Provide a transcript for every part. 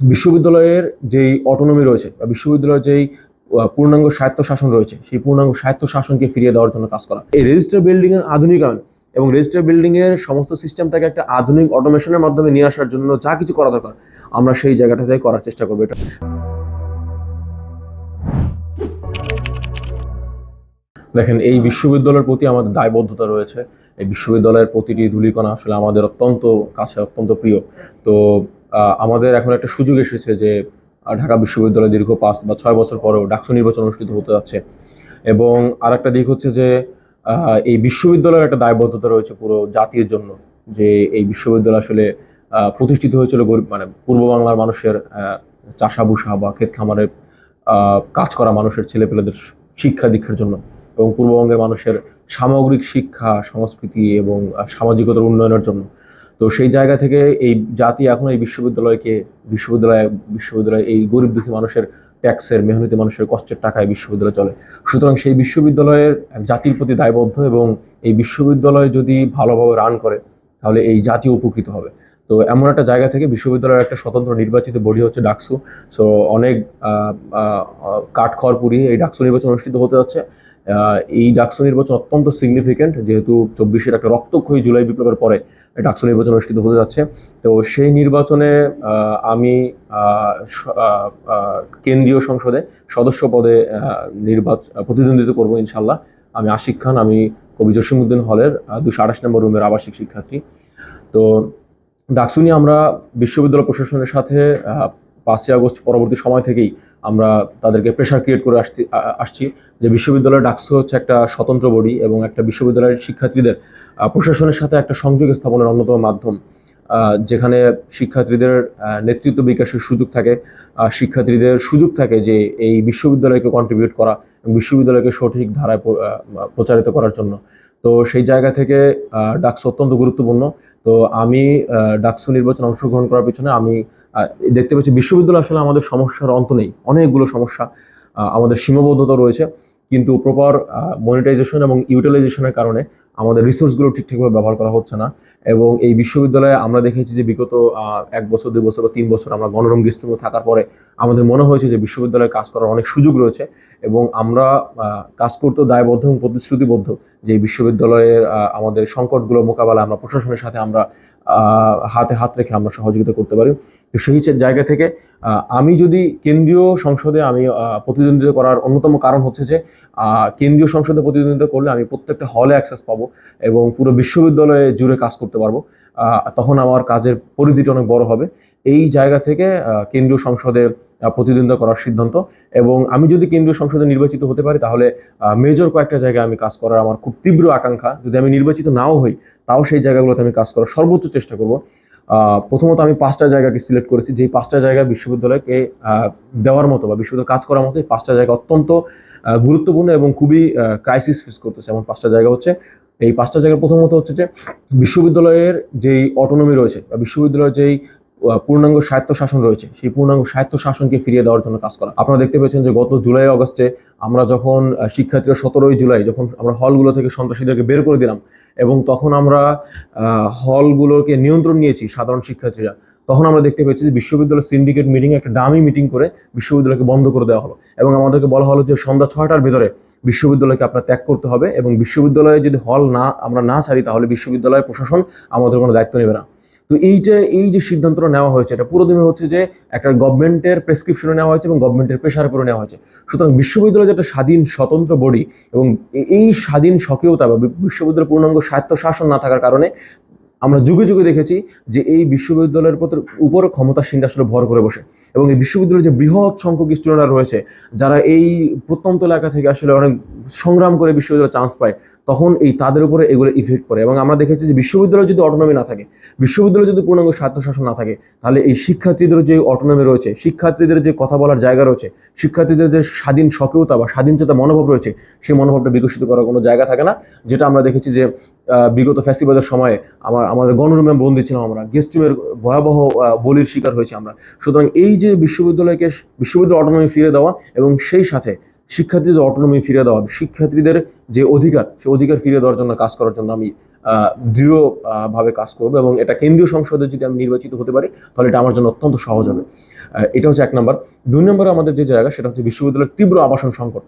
বিশ্ববিদ্যালয়ের যেই অটোনমি রয়েছে বা বিশ্ববিদ্যালয়ের যেই পূর্ণাঙ্গ স্বায়ত্ত শাসন রয়েছে, সেই পূর্ণাঙ্গ স্বায়ত্ত শাসনকে ফিরিয়ে দেওয়ার জন্য কাজ করা। এই রেজিস্টার বিল্ডিং এর আধুনিকায়ন এবং রেজিস্টার বিল্ডিং এর সমস্ত সিস্টেমটাকে একটা আধুনিক অটোমেশনের মাধ্যমে নিয়ে আসার জন্য যা কিছু করা দরকার, আমরা সেই জায়গাটাতে করার চেষ্টা করব এটা। দেখেন, এই বিশ্ববিদ্যালয়ের প্রতি আমাদের দায়বদ্ধতা রয়েছে। এই বিশ্ববিদ্যালয়ের প্রতিটি ধূলিকণা আসলে আমাদের অত্যন্ত কাছে অত্যন্ত প্রিয়। তো আমাদের এখন একটা সুযোগ এসেছে যে ঢাকা বিশ্ববিদ্যালয় দীর্ঘ পাঁচ বা ছয় বছর পরেও ডাকসু নির্বাচন অনুষ্ঠিত হতে যাচ্ছে। এবং আরেকটা দিক হচ্ছে যে এই বিশ্ববিদ্যালয়ের একটা দায়বদ্ধতা রয়েছে পুরো জাতির জন্য যে এই বিশ্ববিদ্যালয় আসলে প্রতিষ্ঠিত হয়েছিল গরিব মানে পূর্ব বাংলার মানুষের চাষাভুষা বা ক্ষেত খামারে আহ, কাজ করা মানুষের ছেলেপেলেদের শিক্ষা দীক্ষার জন্য। এবং পূর্ববঙ্গের মানুষের সামগ্রিক শিক্ষা সংস্কৃতি এবং সামাজিকতার উন্নয়নের জন্য। তো সেই জায়গা থেকে এই জাতি এখন এই বিশ্ববিদ্যালয়কে, বিশ্ববিদ্যালয় বিশ্ববিদ্যালয় এই গরিব দুঃখী মানুষের ট্যাক্সের, মেহনতি মানুষের কষ্টের টাকায় বিশ্ববিদ্যালয় চলে। সুতরাং সেই বিশ্ববিদ্যালয়ের জাতির প্রতি দায়বদ্ধ এবং এই বিশ্ববিদ্যালয় যদি ভালোভাবে রান করে, তাহলে এই জাতি উপকৃত হবে। তো এমন একটা জায়গা থেকে বিশ্ববিদ্যালয়ের একটা স্বতন্ত্র নির্বাচিত বডি হচ্ছে ডাকসু। সো অনেক কাঠখড় পুড়িয়ে এই ডাকসু নির্বাচন অনুষ্ঠিত হতে যাচ্ছে। এই ডাকসু নির্বাচন অত্যন্ত সিগনিফিকেন্ট যেহেতু চব্বিশের একটা রক্তক্ষয়ী জুলাই বিপ্লবের পরে ডাকসু নির্বাচন অনুষ্ঠিত হতে যাচ্ছে। তো সেই নির্বাচনে আমি কেন্দ্রীয় সংসদে সদস্য পদে নির্বাচন প্রতিদ্বন্দ্বিতা করব ইনশাল্লাহ আমি আশিক খান, আমি কবি জসিমুদ্দিন হলের দুশো আঠাশ নম্বর রুমের আবাসিক শিক্ষার্থী। তো ডাকসু নিয়ে আমরা বিশ্ববিদ্যালয় প্রশাসনের সাথে পাঁচই আগস্ট পরবর্তী সময় থেকেই আমরা তাদেরকে প্রেশার ক্রিয়েট করে আসছি আসছি যে বিশ্ববিদ্যালয়ের ডাকসু হচ্ছে একটা স্বতন্ত্র বডি এবং একটা বিশ্ববিদ্যালয়ের শিক্ষার্থীদের প্রশাসনের সাথে একটা সংযোগ স্থাপনের অন্যতম মাধ্যম যেখানে শিক্ষার্থীদের নেতৃত্ব বিকাশের সুযোগ থাকে শিক্ষার্থীদের সুযোগ থাকে যে এই বিশ্ববিদ্যালয়কে কন্ট্রিবিউট করা এবং বিশ্ববিদ্যালয়কে সঠিক ধারায় প্রচারিত করার জন্য। তো সেই জায়গা থেকে ডাকসু অত্যন্ত গুরুত্বপূর্ণ। তো আমি ডাকসু নির্বাচন অংশগ্রহণ করার পিছনে আমি দেখতে পাচ্ছি বিশ্ববিদ্যালয় আসলে আমাদের সমস্যার অন্ত নেই। অনেকগুলো সমস্যা আমাদের সীমাবদ্ধতা রয়েছে। কিন্তু প্রপার মনিটাইজেশন এবং ইউটিলাইজেশনের কারণে আমাদের রিসোর্সগুলো ঠিকঠাকভাবে ব্যবহার করা হচ্ছে না। এবং এই বিশ্ববিদ্যালয়ে আমরা দেখেছি যে বিগত এক বছর, দুই বছর বা তিন বছর আমরা গণরম গেস্টরুমে থাকার পরে আমাদের মনে হয়েছে যে বিশ্ববিদ্যালয়ে কাজ করার অনেক সুযোগ রয়েছে এবং আমরা কাজ করতে দায়বদ্ধ এবং প্রতিশ্রুতিবদ্ধ যে বিশ্ববিদ্যালয়ের আমাদের সংকটগুলো মোকাবেলা আমরা প্রশাসনের সাথে আমরা হাতে হাত রেখে আমরা সহযোগিতা করতে পারি। তো সেই জায়গা থেকে আমি যদি কেন্দ্রীয় সংসদে আমি প্রতিদ্বন্দ্বিতা করার অন্যতম কারণ হচ্ছে যে কেন্দ্রীয় সংসদে প্রতিদ্বন্দ্বিতা করলে আমি প্রত্যেকটা হলে অ্যাক্সেস পাবো এবং পুরো বিশ্ববিদ্যালয়ে জুড়ে কাজ করতে পারব। তখন আমার কাজের পরিধিটা অনেক বড় হবে এই জায়গা থেকে কেন্দ্রীয় সংসদে প্রতিদ্বন্দ্বিতা করার সিদ্ধান্ত। এবং আমি যদি কেন্দ্রীয় সংসদে নির্বাচিত হতে পারি, তাহলে মেজর কয়েকটা জায়গায় আমি কাজ করার আমার খুব তীব্র আকাঙ্ক্ষা। যদি আমি নির্বাচিত নাও হই, তাও সেই জায়গাগুলোতে আমি কাজ করার সর্বোচ্চ চেষ্টা করব। প্রথমত আমি পাঁচটা জায়গাকে সিলেক্ট করেছি, যেই পাঁচটা জায়গা বিশ্ববিদ্যালয়কে দেওয়ার মতো বা বিশ্ববিদ্যালয় কাজ করার মতো, এই পাঁচটা জায়গা অত্যন্ত গুরুত্বপূর্ণ এবং খুবই ক্রাইসিস ফেস করতেছে এমন পাঁচটা জায়গা হচ্ছে। এই পাঁচটা জায়গা প্রথমত হচ্ছে যে, বিশ্ববিদ্যালয়ের যেই অটোনমি রয়েছে বা বিশ্ববিদ্যালয়ের যেই পূর্ণাঙ্গ স্বায়ত্ত শাসন রয়েছে, সেই পূর্ণাঙ্গ স্বায়ত্ত শাসনকে ফিরিয়ে দেওয়ার জন্য কাজ করা। আপনারা দেখতে পেয়েছেন যে গত জুলাই আগস্টে আমরা যখন শিক্ষার্থীরা সতেরোই জুলাই যখন আমরা হলগুলো থেকে সন্ত্রাসীদেরকে বের করে দিলাম এবং তখন আমরা হলগুলোকে নিয়ন্ত্রণ নিয়েছি সাধারণ শিক্ষার্থীরা, তখন আমরা দেখতে পেয়েছি যে বিশ্ববিদ্যালয় সিন্ডিকেট মিটিং একটা ডামি মিটিং করে বিশ্ববিদ্যালয়কে বন্ধ করে দেওয়া হলো এবং আমাদেরকে বলা হলো যে সন্ধ্যা ছয়টার ভিতরে বিশ্ববিদ্যালয়কে আপনার ত্যাগ করতে হবে এবং বিশ্ববিদ্যালয়ে যদি হল না, আমরা না ছাড়ি তাহলে বিশ্ববিদ্যালয় প্রশাসন আমাদের কোনো দায়িত্ব নেবে না। তো এইটা এই যে সিদ্ধান্তটা নেওয়া হয়েছে, এটা পুরোদমে হচ্ছে যে একটা গভর্নমেন্টের প্রেসক্রিপশনে নেওয়া হয়েছে এবং গভর্নমেন্টের প্রেশার করে নেওয়া হয়েছে। সুতরাং বিশ্ববিদ্যালয় যে একটা স্বাধীন, স্বতন্ত্র বডি এবং এই স্বাধীন স্বকীয়তা বা বিশ্ববিদ্যালয়ের পূর্ণাঙ্গ স্বায়ত্ত শাসন না থাকার কারণে আমরা যুগে যুগে দেখেছি যে এই বিশ্ববিদ্যালয়ের উপর ক্ষমতাসীনরা আসলে ভর করে বসে। এবং এই বিশ্ববিদ্যালয়ের যে বৃহৎ সংখ্যক স্টুডেন্টরা রয়েছে, যারা এই প্রত্যন্ত এলাকা থেকে আসলে অনেক সংগ্রাম করে বিশ্ববিদ্যালয়ে চান্স পায় তখন এই তাদের উপরে এগুলো ইফেক্ট পড়ে। এবং আমরা দেখেছি যে বিশ্ববিদ্যালয়ে যদি অটোনমি না থাকে, বিশ্ববিদ্যালয়ে যদি পূর্ণাঙ্গ স্বায়ত্তশাসন না থাকে, তাহলে এই শিক্ষার্থীদের যে অটোনমি রয়েছে, শিক্ষার্থীদের যে কথা বলার জায়গা রয়েছে, শিক্ষার্থীদের যে স্বাধীন স্বকীয়তা বা স্বাধীনচেতা মনোভাব রয়েছে সেই মনোভাবটা বিকশিত করার কোনো জায়গা থাকে না। যেটা আমরা দেখেছি যে বিগত ফ্যাসিবাদের সময়ে আমার, আমাদের গণরুমে বন্দী ছিলাম আমরা। গেস্ট রুমের ভয়াবহ বলির শিকার হয়েছি আমরা। সুতরাং এই যে বিশ্ববিদ্যালয়কে বিশ্ববিদ্যালয় অটোনমি ফিরে দেওয়া এবং সেই সাথে শিক্ষার্থীদের অটোনমি ফিরে দেওয়া হবে শিক্ষার্থীদের যে অধিকার সে অধিকার ফিরে দেওয়ার জন্য কাজ করার জন্য আমি আহ, দৃঢ় ভাবে কাজ করব এবং এটা কেন্দ্রীয় সংসদে যদি আমি নির্বাচিত হতে পারি তাহলে এটা আমার জন্য অত্যন্ত সহজ হবে। এটা হচ্ছে এক নম্বর। দুই নম্বরে আমাদের যে জায়গা সেটা হচ্ছে বিশ্ববিদ্যালয়ের তীব্র আবাসন সংকট।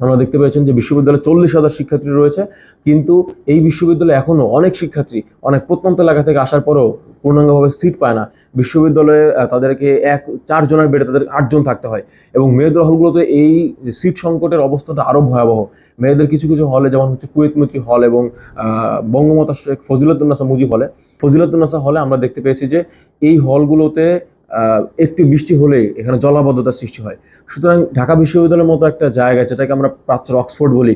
আমরা দেখতে পেয়েছেন যে বিশ্ববিদ্যালয়ে চল্লিশ হাজার শিক্ষার্থী রয়েছে কিন্তু এই বিশ্ববিদ্যালয়ে এখনও অনেক শিক্ষার্থী অনেক প্রত্যন্ত এলাকা থেকে আসার পরেও পূর্ণাঙ্গভাবে সিট পায় না। বিশ্ববিদ্যালয়ে তাদেরকে এক, চারজনের বেডে তাদের আটজন থাকতে হয়। এবং মেয়েদের হলগুলোতে এই সিট সংকটের অবস্থাটা আরও ভয়াবহ। মেয়েদের কিছু কিছু হলে, যেমন হচ্ছে কুয়েত মৈত্রী হল এবং বঙ্গমাতা শেখ ফজিলতুন্নাসা মুজিব হলে, ফজিলতুন্নাসা হলে আমরা দেখতে পেয়েছি যে এই হলগুলোতে একটু বৃষ্টি হলেই এখানে জলাবদ্ধতার সৃষ্টি হয়। সুতরাং ঢাকা বিশ্ববিদ্যালয়ের মতো একটা জায়গা, যেটাকে আমরা প্রাচ্যের অক্সফোর্ড বলি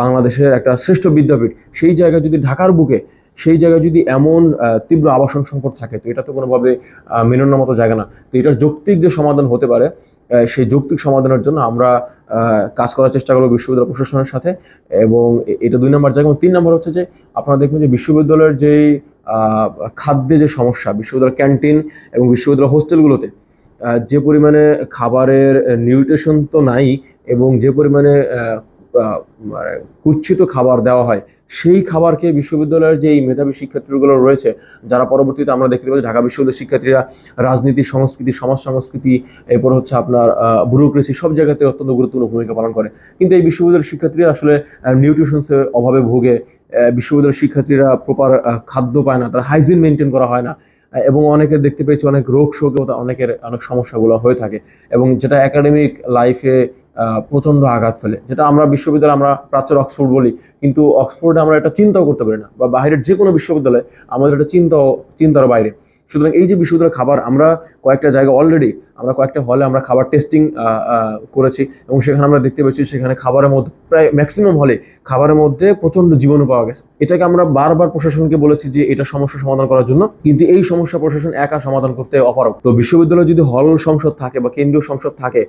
বাংলাদেশের একটা শ্রেষ্ঠ বিদ্যাপীঠ, সেই জায়গায় যদি ঢাকার বুকে সেই জায়গায় যদি এমন তীব্র আবাসন সংকট থাকে তো এটা তো কোনোভাবে আহ, মতো জায়গা না। তো এটার যৌক্তিক যে সমাধান হতে পারে সেই যৌক্তিক সমাধানের জন্য আমরা কাজ করার চেষ্টা করব বিশ্ববিদ্যালয় প্রশাসনের সাথে। এবং এটা দুই নম্বর জায়গা। এবং তিন নম্বর হচ্ছে যে আপনারা দেখবেন যে বিশ্ববিদ্যালয়ের যেই খাদ্যে যে সমস্যা বিশ্ববিদ্যালয় ক্যান্টিন এবং বিশ্ববিদ্যালয় হোস্টেলগুলোতে যে পরিমাণে খাবারের নিউট্রিশন তো নাই এবং যে পরিমাণে মানে কুচ্ছিত খাবার দেওয়া হয় সেই খাবারকে বিশ্ববিদ্যালয়ের যে এই মেধাবী শিক্ষার্থীগুলো রয়েছে, যারা পরবর্তীতে আমরা দেখতে পাই ঢাকা বিশ্ববিদ্যালয়ের শিক্ষার্থীরা, রাজনীতি, সংস্কৃতি, সমাজ সংস্কৃতি, এরপর হচ্ছে আপনার ব্যুরোক্রেসি সব জায়গাতে অত্যন্ত গুরুত্বপূর্ণ ভূমিকা পালন করে। কিন্তু এই বিশ্ববিদ্যালয়ের শিক্ষার্থীরা আসলে নিউট্রিশনসের অভাবে ভোগে বিশ্ববিদ্যালয়ের শিক্ষার্থীরা প্রপার খাদ্য পায় না, তারা হাইজিন মেনটেন করা হয় না এবং অনেকের দেখতে পেয়েছি অনেক রোগ শোকেও অনেকের অনেক সমস্যাগুলো হয়ে থাকে, এবং যেটা একাডেমিক লাইফে প্রচণ্ড আঘাত ফেলে। যেটা আমরা বিশ্ববিদ্যালয় আমরা প্রাচ্যের অক্সফোর্ড বলি, কিন্তু অক্সফোর্ডে আমরা এটা চিন্তাও করতে পারি না, বা বাইরের যে কোনো বিশ্ববিদ্যালয়ে আমাদের এটা চিন্তাও চিন্তার বাইরে। সুতরাং এই যে বিশ্ববিদ্যালয়ের খাবার, আমরা কয়েকটা জায়গা অলরেডি আমরা কয়েকটা হলে আমরা খাবার টেস্টিং করেছি এবং সেখানে আমরা দেখতে পেয়েছি সেখানে খাবারের মধ্যে, প্রায় ম্যাক্সিমাম হলে খাবারের মধ্যে প্রচণ্ড জীবাণু পাওয়া গেছে। এটাকে আমরা বারবার প্রশাসনকে বলেছি যে এটা সমস্যা সমাধান করার জন্য, কিন্তু এই সমস্যা প্রশাসন একা সমাধান করতে অপারগ। তো বিশ্ববিদ্যালয়ে যদি হল সংসদ থাকে বা কেন্দ্রীয় সংসদ থাকে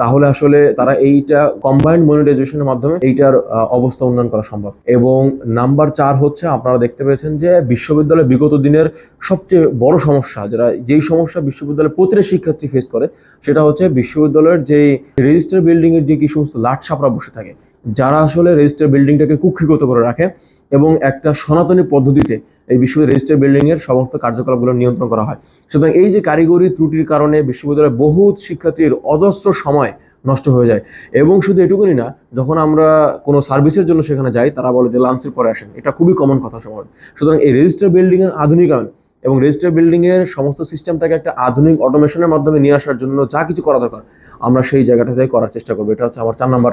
তাহলে আসলে তারা এইটা কম্বাইন্ড মনিটাইজেশনের মাধ্যমে এইটার অবস্থা উন্নয়ন করা সম্ভব। এবং নাম্বার চার হচ্ছে আপনারা দেখতে পেয়েছেন যে বিশ্ববিদ্যালয় বিগত দিনের সবচেয়ে বড় সমস্যা যেটা যেই সমস্যা বিশ্ববিদ্যালয়ের প্রতিটা শিক্ষার্থী ফেস করে, সেটা হচ্ছে বিশ্ববিদ্যালয়ের যে রেজিস্টার বিল্ডিং এর যে কি সমস্ত লাট সাপড়া বসে থাকে, যারা আসলে রেজিস্টার বিল্ডিংটাকে কুক্ষিগত করে রাখে এবং একটা সনাতনী পদ্ধতিতে এই বিশ্ববিদ্যালয় রেজিস্টার বিল্ডিং এর সমস্ত কার্যকলাপগুলো নিয়ন্ত্রণ করা হয়। সুতরাং এই যে কারিগরি ত্রুটির কারণে বিশ্ববিদ্যালয়ের বহু শিক্ষার্থীর অজস্র সময় নষ্ট হয়ে যায় এবং শুধু এটুকুনি না, যখন আমরা কোনো সার্ভিসের জন্য সেখানে যাই, তারা বলে যে লাঞ্চের পরে আসেন। এটা খুবই কমন কথা সমাজ সুতরাং এই রেজিস্টার বিল্ডিং এর আধুনিকায়ন এবং রেজিস্টার বিল্ডিংয়ের সমস্ত সিস্টেমটাকে একটা আধুনিক অটোমেশনের মাধ্যমে নিয়ে আসার জন্য যা কিছু করা দরকার, আমরা সেই জায়গাটাতে করার চেষ্টা করব। এটা হচ্ছে আমার চার নাম্বার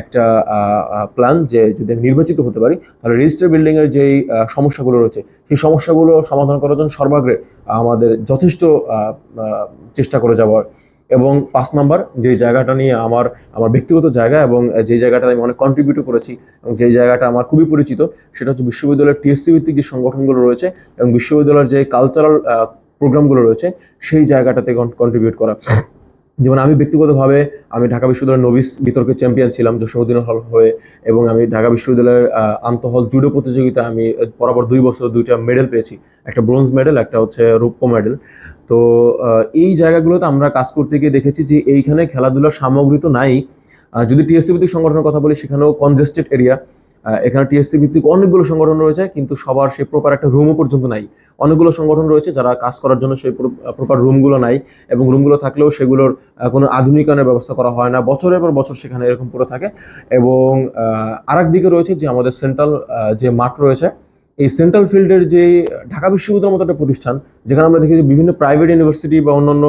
একটা প্ল্যান যে যদি আমি নির্বাচিত হতে পারি, তাহলে রেজিস্টার বিল্ডিংয়ের যেই সমস্যাগুলো রয়েছে, সেই সমস্যাগুলো সমাধান করার জন্য সর্বাগ্রে আমাদের যথেষ্ট চেষ্টা করে যাওয়ার এবং পাঁচ নাম্বার যে জায়গাটা নিয়ে আমার আমার ব্যক্তিগত জায়গা এবং যে জায়গাটা আমি অনেক কন্ট্রিবিউট করেছি এবং যে জায়গাটা আমার খুবই পরিচিত, সেটা হচ্ছে বিশ্ববিদ্যালয়ের টিএসসি ভিত্তিক যে সংগঠনগুলো রয়েছে এবং বিশ্ববিদ্যালয়ের যে কালচারাল প্রোগ্রামগুলো রয়েছে, সেই জায়গাটাতে কন্ট্রিবিউট করা। যেমন আমি ব্যক্তিগতভাবে আমি ঢাকা বিশ্ববিদ্যালয়ের নবিস বিতর্কের চ্যাম্পিয়ন ছিলাম জসীমউদ্দিন হল হয়ে এবং আমি ঢাকা বিশ্ববিদ্যালয়ের আন্তঃহল জুডো প্রতিযোগিতা আমি পরপর দুই বছর দুইটা মেডেল পেয়েছি। একটা ব্রোঞ্জ মেডেল একটা হচ্ছে রৌপ্য মেডেল তো এই জায়গাগুলোতে আমরা কাজ করতে গিয়ে দেখেছি যে এইখানে খেলাধুলার সামগ্রী তো নাই। যদি টিএসসি ভিত্তিক সংগঠনের কথা বলি, সেখানেও কনজেস্টেড এরিয়া এখানে টিএসসি ভিত্তিক অনেকগুলো সংগঠন রয়েছে, কিন্তু সবার সেই প্রপার একটা রুমও পর্যন্ত নাই। অনেকগুলো সংগঠন রয়েছে যারা কাজ করার জন্য সেই প্রপার রুমগুলো নাই, এবং রুমগুলো থাকলেও সেগুলোর কোনো আধুনিকায়নের ব্যবস্থা করা হয় না। বছরের পর বছর সেখানে এরকম পড়ে থাকে। এবং আরেক দিকে রয়েছে যে আমাদের সেন্ট্রাল যে মাঠ রয়েছে এই সেন্ট্রাল ফিল্ডের যে ঢাকা বিশ্ববিদ্যালয়ের মতো একটা প্রতিষ্ঠান, যেখানে আমরা দেখি যে বিভিন্ন প্রাইভেট ইউনিভার্সিটি বা অন্যান্য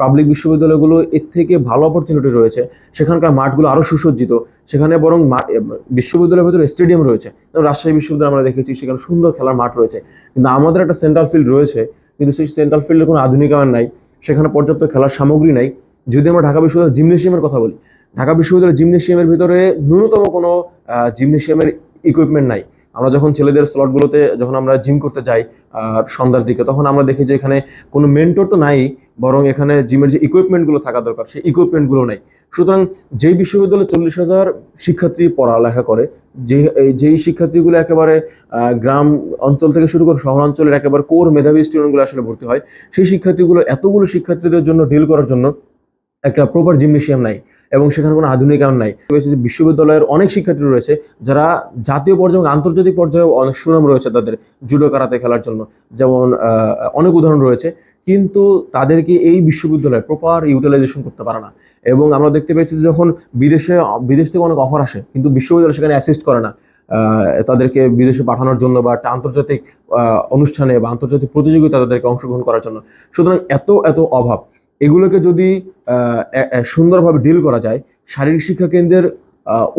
পাবলিক বিশ্ববিদ্যালয়গুলো এর থেকে ভালো অপরচুনিটি রয়েছে। সেখানকার মাঠগুলো আরও সুসজ্জিত। সেখানে বরং বিশ্ববিদ্যালয়ের ভেতরে স্টেডিয়াম রয়েছে। রাজশাহী বিশ্ববিদ্যালয় আমরা দেখেছি সেখানে সুন্দর খেলার মাঠ রয়েছে। কিন্তু আমাদের একটা সেন্ট্রাল ফিল্ড রয়েছে, কিন্তু সেই সেন্ট্রাল ফিল্ডের কোনো আধুনিকায়ন নাই। সেখানে পর্যাপ্ত খেলার সামগ্রী নাই। যদি আমরা ঢাকা বিশ্ববিদ্যালয় জিমনেশিয়ামের কথা বলি, ঢাকা বিশ্ববিদ্যালয়ের জিমনেশিয়ামের ভিতরে ন্যূনতম কোনো জিমনেশিয়ামের ইকুইপমেন্ট নাই। আমরা যখন ছেলেদের স্লটগুলোতে যখন আমরা জিম করতে যাই সন্ধ্যার দিকে, তখন আমরা দেখি যে এখানে কোনো মেন্টর তো নাই, বরং এখানে জিমের যে ইকুইপমেন্টগুলো থাকা দরকার, সেই ইকুইপমেন্টগুলো নেই। সুতরাং যেই বিশ্ববিদ্যালয়ে চল্লিশ হাজার শিক্ষার্থী পড়ালেখা করে, যে যেই শিক্ষার্থীগুলো একেবারে গ্রাম অঞ্চল থেকে শুরু করে শহরাঞ্চলের একেবারে কোর মেধাবী স্টুডেন্টগুলো আসলে ভর্তি হয়, সেই শিক্ষার্থীগুলো এতগুলো শিক্ষার্থীদের জন্য ডিল করার জন্য একটা প্রপার জিমনেশিয়াম নাই। এবং সেখানে কোনো আধুনিকায়ন নাই। বিশ্ববিদ্যালয়ের অনেক শিক্ষার্থী রয়েছে, যারা জাতীয় পর্যায়ে এবং আন্তর্জাতিক পর্যায়ে অনেক সুনাম রয়েছে তাদের জুডো কারাতে খেলার জন্য। যেমন অনেক উদাহরণ রয়েছে, কিন্তু তাদেরকে এই বিশ্ববিদ্যালয়ে প্রপার ইউটিলাইজেশন করতে পারে না? এবং আমরা দেখতে পেয়েছি যখন বিদেশে, বিদেশ থেকে অনেক অফার আসে, কিন্তু বিশ্ববিদ্যালয় সেখানে অ্যাসিস্ট করে না। তাদেরকে বিদেশে পাঠানোর জন্য বা একটা আন্তর্জাতিক অনুষ্ঠানে বা আন্তর্জাতিক প্রতিযোগিতা তাদেরকে অংশগ্রহণ করার জন্য। সুতরাং এত এত অভাব। এগুলোকে যদি সুন্দরভাবে ডিল করা যায়, শারীরিক শিক্ষা কেন্দ্রের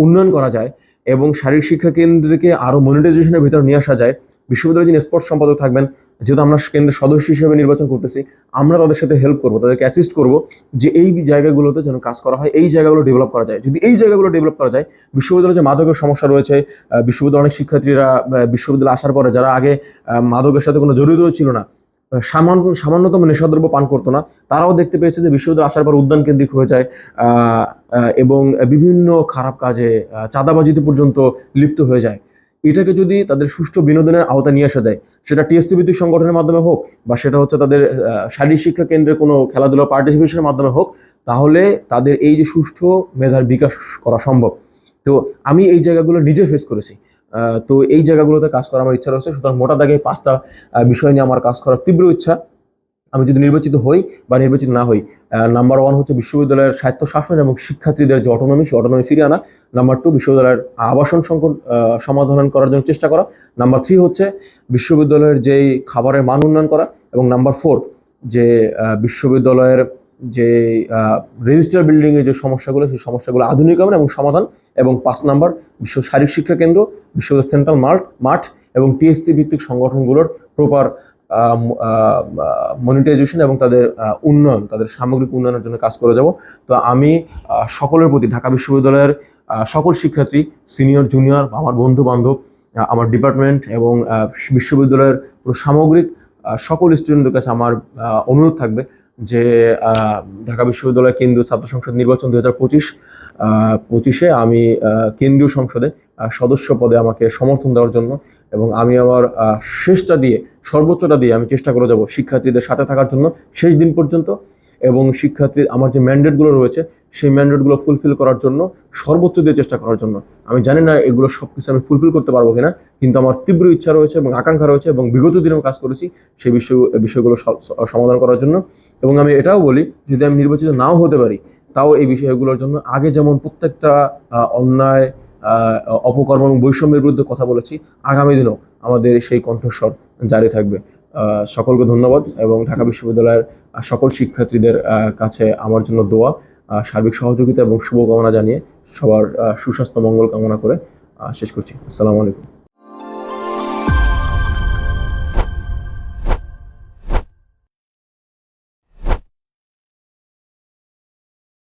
উন্নয়ন করা যায় এবং শারীরিক শিক্ষা কেন্দ্রকে আরও মনিটাইজেশনের ভিতর নিয়ে আসা যায় বিশ্ববিদ্যালয়ে যিনি স্পোর্টস সম্পাদক থাকবেন, যেহেতু আমরা কেন্দ্রের সদস্য হিসেবে নির্বাচন করতেছি, আমরা তাদের সাথে হেল্প করব, তাদেরকে অ্যাসিস্ট করব যে এই জায়গাগুলোতে যেন কাজ করা হয়, এই জায়গাগুলো ডেভেলপ করা যায়। যদি এই জায়গাগুলো ডেভেলপ করা যায়, বিশ্ববিদ্যালয়ে যে মাদকের সমস্যা রয়েছে বিশ্ববিদ্যালয়ের অনেক শিক্ষার্থীরা বিশ্ববিদ্যালয়ে আসার পরে যারা আগে মাদকের সাথে কোনো জড়িত ছিল না সামান্য সামান্যতম নেশাদ্রব্য পান করতো না। তারাও দেখতে পেয়েছে যে বিশ্ববিদ্যালয় আসার পর উদ্যান কেন্দ্রিক হয়ে যায় এবং বিভিন্ন খারাপ কাজে চাঁদাবাজিতে পর্যন্ত লিপ্ত হয়ে যায়। এটাকে যদি তাদের সুষ্ঠু বিনোদনের আওতা নিয়ে আসা যায়, সেটা টিএসসি ভিত্তিক সংগঠনের মাধ্যমে হোক, বা সেটা হচ্ছে তাদের শারীরিক শিক্ষা কেন্দ্রে কোনো খেলাধুলা পার্টিসিপেশনের মাধ্যমে হোক, তাহলে তাদের এই যে সুষ্ঠু মেধার বিকাশ করা সম্ভব। তো আমি এই জায়গাগুলো নিজে ফেস করেছি। তো এই জায়গাগুলোতে কাজ করার আমার ইচ্ছা রয়েছে। সুতরাং মোটা দাগে পাঁচটা বিষয় নিয়ে আমার কাজ করার তীব্র ইচ্ছা। আমি যদি নির্বাচিত হই বা নির্বাচিত না হই নাম্বার ওয়ান হচ্ছে বিশ্ববিদ্যালয়ের স্বায়ত্ত শাসন এবং শিক্ষার্থীদের যে অটোনমি সেই অটোনমি ফিরিয়ে আনা। নাম্বার টু বিশ্ববিদ্যালয়ের আবাসন সংকট সমাধান করার জন্য চেষ্টা করা। নাম্বার থ্রি হচ্ছে বিশ্ববিদ্যালয়ের যেই খাবারের মান উন্নয়ন করা। এবং নাম্বার ফোর যে বিশ্ববিদ্যালয়ের যে রেজিস্টার বিল্ডিংয়ের যে সমস্যাগুলো, সেই সমস্যাগুলো আধুনিকরণ এবং সমাধান এবং পাঁচ নাম্বার বিশ্ব শারীরিক শিক্ষা কেন্দ্র বিশ্ববিদ্যালয় সেন্ট্রাল মার্ট, মাঠ এবং টিএসসি ভিত্তিক সংগঠনগুলোর প্রপার মনিটাইজেশন এবং তাদের উন্নয়ন, তাদের সামগ্রিক উন্নয়নের জন্য কাজ করে যাব। তো আমি সকলের প্রতি ঢাকা বিশ্ববিদ্যালয়ের সকল শিক্ষার্থী সিনিয়র জুনিয়র আমার বন্ধু বান্ধব আমার ডিপার্টমেন্ট এবং বিশ্ববিদ্যালয়ের পুরো সামগ্রিক সকল স্টুডেন্টদের কাছে আমার অনুরোধ থাকবে যে ঢাকা বিশ্ববিদ্যালয় কেন্দ্রীয় ছাত্র সংসদ নির্বাচন দু হাজার পঁচিশ পঁচিশে আমি কেন্দ্রীয় সংসদে সদস্য পদে আমাকে সমর্থন দেওয়ার জন্য এবং আমি আমার শেষটা দিয়ে, সর্বোচ্চটা দিয়ে আমি চেষ্টা করে যাব শিক্ষার্থীদের সাথে থাকার জন্য। শেষ দিন পর্যন্ত এবং শিক্ষার্থী আমার যে ম্যান্ডেটগুলো রয়েছে, সেই ম্যান্ডেটগুলো ফুলফিল করার জন্য, সর্বোচ্চ দিয়ে চেষ্টা করার জন্য। আমি জানি না এগুলো সব কিছু আমি ফুলফিল করতে পারব কিনা, কিন্তু আমার তীব্র ইচ্ছা রয়েছে এবং আকাঙ্ক্ষা রয়েছে এবং বিগত দিনেও কাজ করেছি সেই বিষয়, বিষয়গুলো সমাধান করার জন্য। এবং আমি এটাও বলি, যদি আমি নির্বাচিত নাও হতে পারি, তাও এই বিষয়গুলোর জন্য আগে যেমন প্রত্যেকটা অন্যায় অপকর্ম এবং বৈষম্যের বিরুদ্ধে কথা বলেছি, আগামী দিনেও আমাদের সেই কণ্ঠস্বর জারি থাকবে। সকলকে ধন্যবাদ এবং ঢাকা বিশ্ববিদ্যালয়ের সকল শিক্ষার্থীদের কাছে আমার জন্য দোয়া সার্বিক সহযোগিতা এবং শুভকামনা জানিয়ে সবার সুস্বাস্থ্য, মঙ্গল কামনা করে শেষ করছি। আসসালামু আলাইকুম।